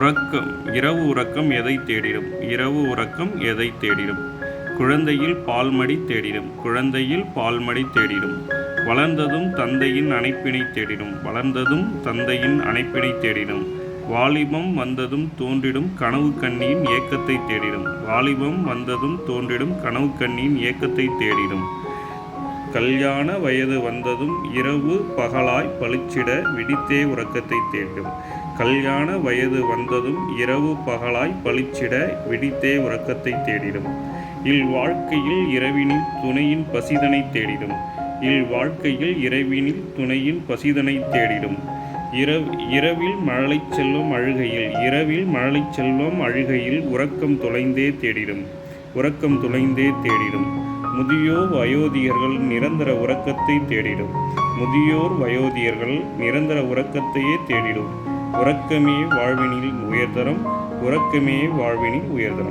உறக்கம் இரவு உறக்கம் எதை தேடிடும்? இரவு உறக்கம் எதை தேடிடும்? குழந்தையில் பால்மடி தேடிடும். குழந்தையில் பால்மடி தேடிடும். வளர்ந்ததும் தந்தையின் அணைப்பினை தேடிடும். வளர்ந்ததும் தந்தையின் அணைப்பினை தேடிடும். வாலிபம் வந்ததும் தோன்றிடும் கனவு கண்ணியின் ஏக்கத்தை தேடிடும். வாலிபம் வந்ததும் தோன்றிடும் கனவு கண்ணியின் ஏக்கத்தை தேடிடும். கல்யாண வயது வந்ததும் இரவு பகலாய் பளிச்சிட விடித்தே உறக்கத்தை தேடும் கல்யாண வயது வந்ததும் இரவு பகலாய் பளிச்சிட விடித்தே உறக்கத்தை தேடிடும். இல் வாழ்க்கையில் இரவினில் துணையின் பசிதனை தேடிடும். இல் வாழ்க்கையில் இரவினில் துணையின் பசிதனை தேடிடும். இரவ் இரவில் மழலை செல்வம் அழுகையில் இரவில் மழலை செல்வம் அழுகையில் உறக்கம் தொலைந்தே தேடிடும். உறக்கம் துளைந்தே தேடிடும். முதியோர் வயோதிகர்கள் நிரந்தர உறக்கத்தை தேடிடும். முதியோர் வயோதிகர்கள் நிரந்தர உறக்கத்தையே தேடிடும். உறக்கமே வாழ்வினில் உயர்தரம் உறக்கமே வாழ்வினில் உயர்தரம்.